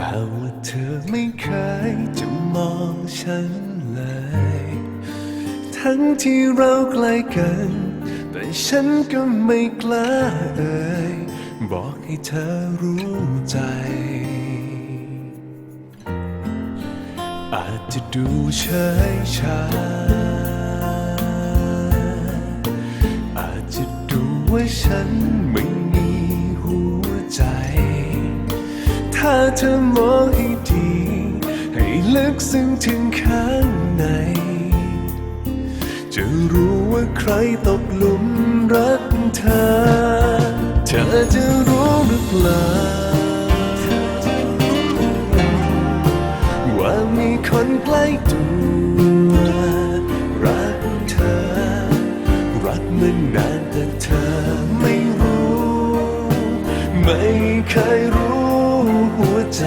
แต่ว่าเธอไม่เคยจะมองฉันเลย ทั้งที่เราใกล้กัน แต่ฉันก็ไม่กล้าเอ่ยบอกให้เธอรู้ใจ อาจจะดูเฉยชา อาจจะดูว่าฉันาเธอมองให้ดี ให้ลึกซึ้งถึงข้างใน จะรู้ว่าใครตกหลุมรักเธอ เธอจะรู้หรือเปล่า ว่ามีคนใกล้ตัวรักเธอ รักมันนานแต่เธอไม่รู้ ไม่เคย ใจ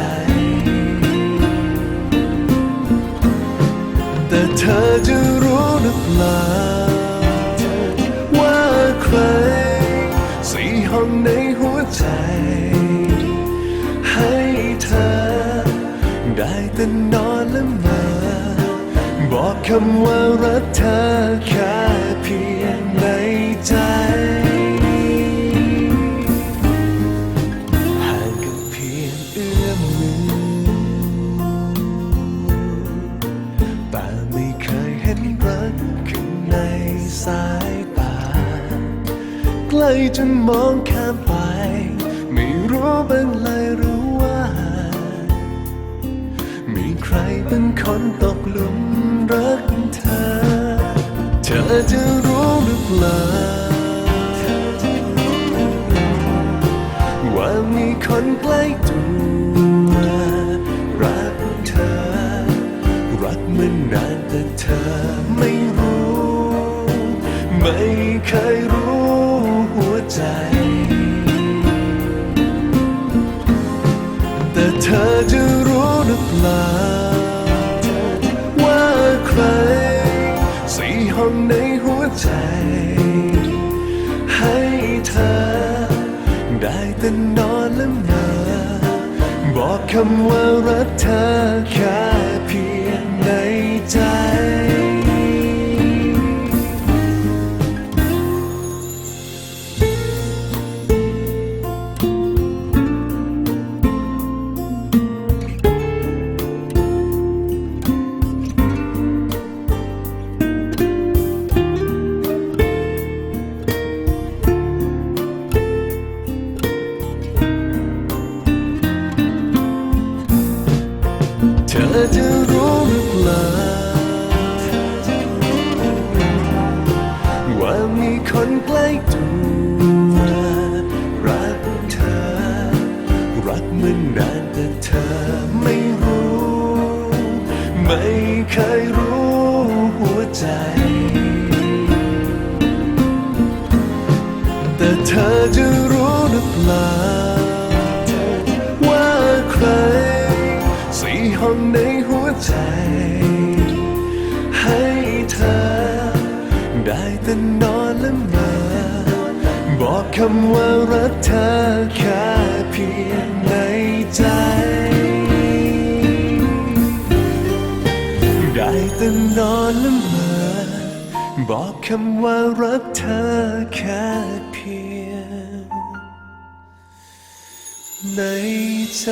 แต่เธอจะรู้หรือเปล่า ว่าใคร สีห้องในหัวใจ ให้เธอ ได้แต่นอนและมาบอกคำว่ารักเธอแค่เพียงในใจ สายตาใกล้จนมองข้ามไป ไม่รู้บ้างเลยหรือว่า มีใครเป็นคนตกหลุมรักเธอ เธอจะรู้หรือเปล่าว่ามีคนใกล้ตัวรักเธอ รักมันนานแต่เธอไม่รู้ ไม่เคยรู้หัวใจ แต่เธอจะรู้หรือเปล่า ว่าใครสี่ห้องในหัวใจ ให้เธอ ได้แต่นอนและเมาบอกคำว่ารักเธอแค่เพียงในใจ คนใกล้ตัวรักเธอ รักมันนานแต่เธอไม่รู้ ไม่เคยรู้หัวใจ แต่เธอจะรู้หรือเปล่า ว่าใครสี่ห้องในหัวใจ บอกคำว่ารักเธอแค่เพียงในใจ ได้แต่นอนและเมาบอกคำว่ารักเธอแค่เพียงในใจ